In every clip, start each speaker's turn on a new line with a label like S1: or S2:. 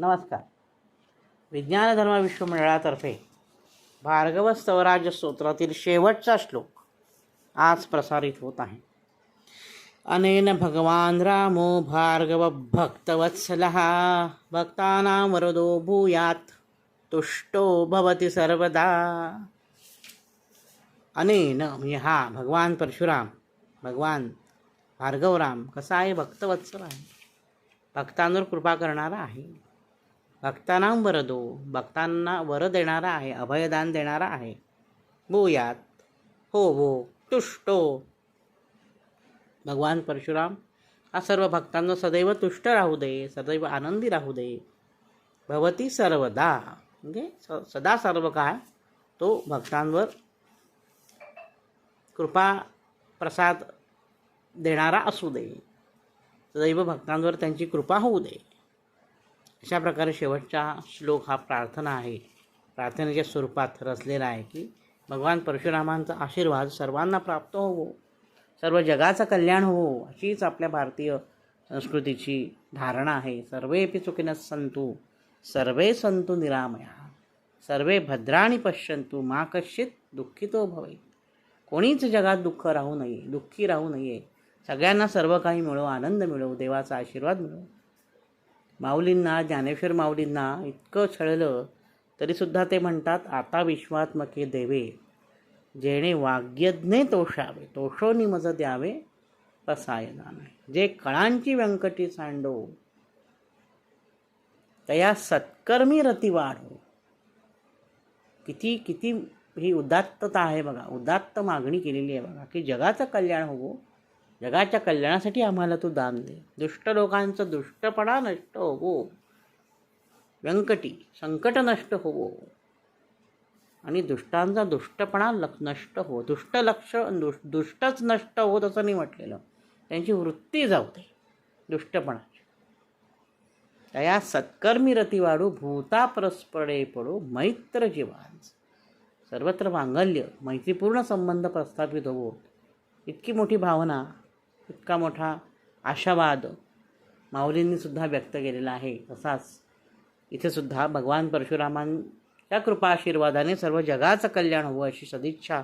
S1: नमस्कार. विज्ञान धर्म विश्वमंडळातर्फे भार्गव स्तवराज स्तोत्रातील शेवटचा श्लोक आज प्रसारित होत आहे. अनेन भगवान रामो भार्गव भक्तवत्सलः भक्तानां वरदो भूयात् तुष्टो भवति सर्वदा. अनेन म्हणजे हा भगवान परशुराम भगवान भार्गवराम कसा आहे भक्तवत्सल आहे? भक्तांवर कृपा करणारा आहे. भक्तांना वरदो भक्तांना वर देणारा आहे अभयदान देणारा आहे. भूयात हो हो तुष्टो. भगवान परशुराम हा सर्व भक्तांना सदैव तुष्ट राहू दे सदैव आनंदी राहू दे. भवती सर्वदा. म्हणजे स सदा सर्व काय? तो भक्तांवर कृपा प्रसाद देणारा असू दे. सदैव भक्तांवर त्यांची कृपा होऊ दे. अशा प्रकारे शेवटचा श्लोक हा प्रार्थना आहे. प्रार्थनेच्या स्वरूपात रचलेला आहे की भगवान परशुरामांचा आशीर्वाद सर्वांना प्राप्त होवो. सर्व जगाचं कल्याण होवो अशीच आपल्या भारतीय संस्कृतीची धारणा आहे. सर्वे सुखिनः संतु सर्वे संतु निरामया. सर्वे भद्राणी पश्यंतु मा कश्चित दुःखितो भवे कोणीच जगात दुःख राहू नये दुःखी राहू नये. सगळ्यांना सर्व काही मिळो आनंद मिळो देवाचा आशीर्वाद मिळो. माऊलींना ज्ञानेश्वर माऊलींना इतकं छळलं तरीसुद्धा ते म्हणतात आता विश्वात्मके देवे. जेणे वाग्यज्ञे तोषावे. तोषोनी मज द्यावे रसायना नाही. जे कळांची व्यंकटी सांडो तया सत्कर्मी रती वाढो. किती किती ही उदात्तता आहे बघा. उदात्त मागणी केलेली आहे बघा की जगाचं कल्याण होवो जगाच्या कल्याणासाठी आम्हाला तू दान दे. दुष्ट लोकांचं दुष्टपणा नष्ट होवो. व्यंकटी संकट नष्ट होवो. आणि दुष्टांचा दुष्टपणा लक नष्ट हो दुष्ट लक्ष दुष दुष्टच नष्ट होत असं नाही म्हटलेलं. त्यांची वृत्ती जावते दुष्टपणाची तया सत्कर्मी रती वाढू भूता परस्परे पडो मैत्र जीवांच सर्वत्र मांगल्य मैत्रीपूर्ण संबंध प्रस्थापित होवो. इतकी मोठी भावना इतका मोठा आशावाद माऊलींनीसुद्धा व्यक्त केलेला आहे. तसाच इथेसुद्धा भगवान परशुरामांच्या कृपा आशीर्वादाने सर्व जगाचं कल्याण हवं अशी सदिच्छा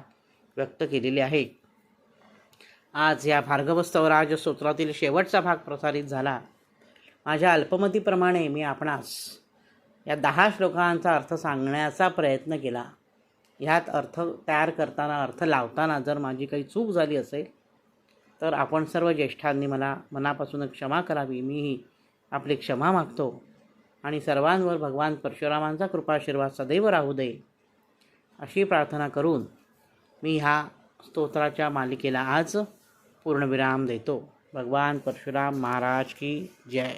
S1: व्यक्त केलेली आहे. आज या भार्गव स्तवराज स्तोत्रातील शेवटचा भाग प्रसारित झाला. माझ्या अल्पमतीप्रमाणे मी आपणास या दहा श्लोकांचा अर्थ सांगण्याचा प्रयत्न केला. ह्यात अर्थ तयार करताना अर्थ लावताना जर माझी काही चूक झाली असेल तर आपण सर्व ज्येष्ठांनी मला मनापासून क्षमा करावी मीही आपली क्षमा मागतो. आणि सर्वांवर भगवान परशुरामांचा कृपाशीर्वाद सदैव राहू दे अशी प्रार्थना करून मी ह्या स्तोत्राच्या मालिकेला आज पूर्णविराम देतो. भगवान परशुराम महाराज की जय.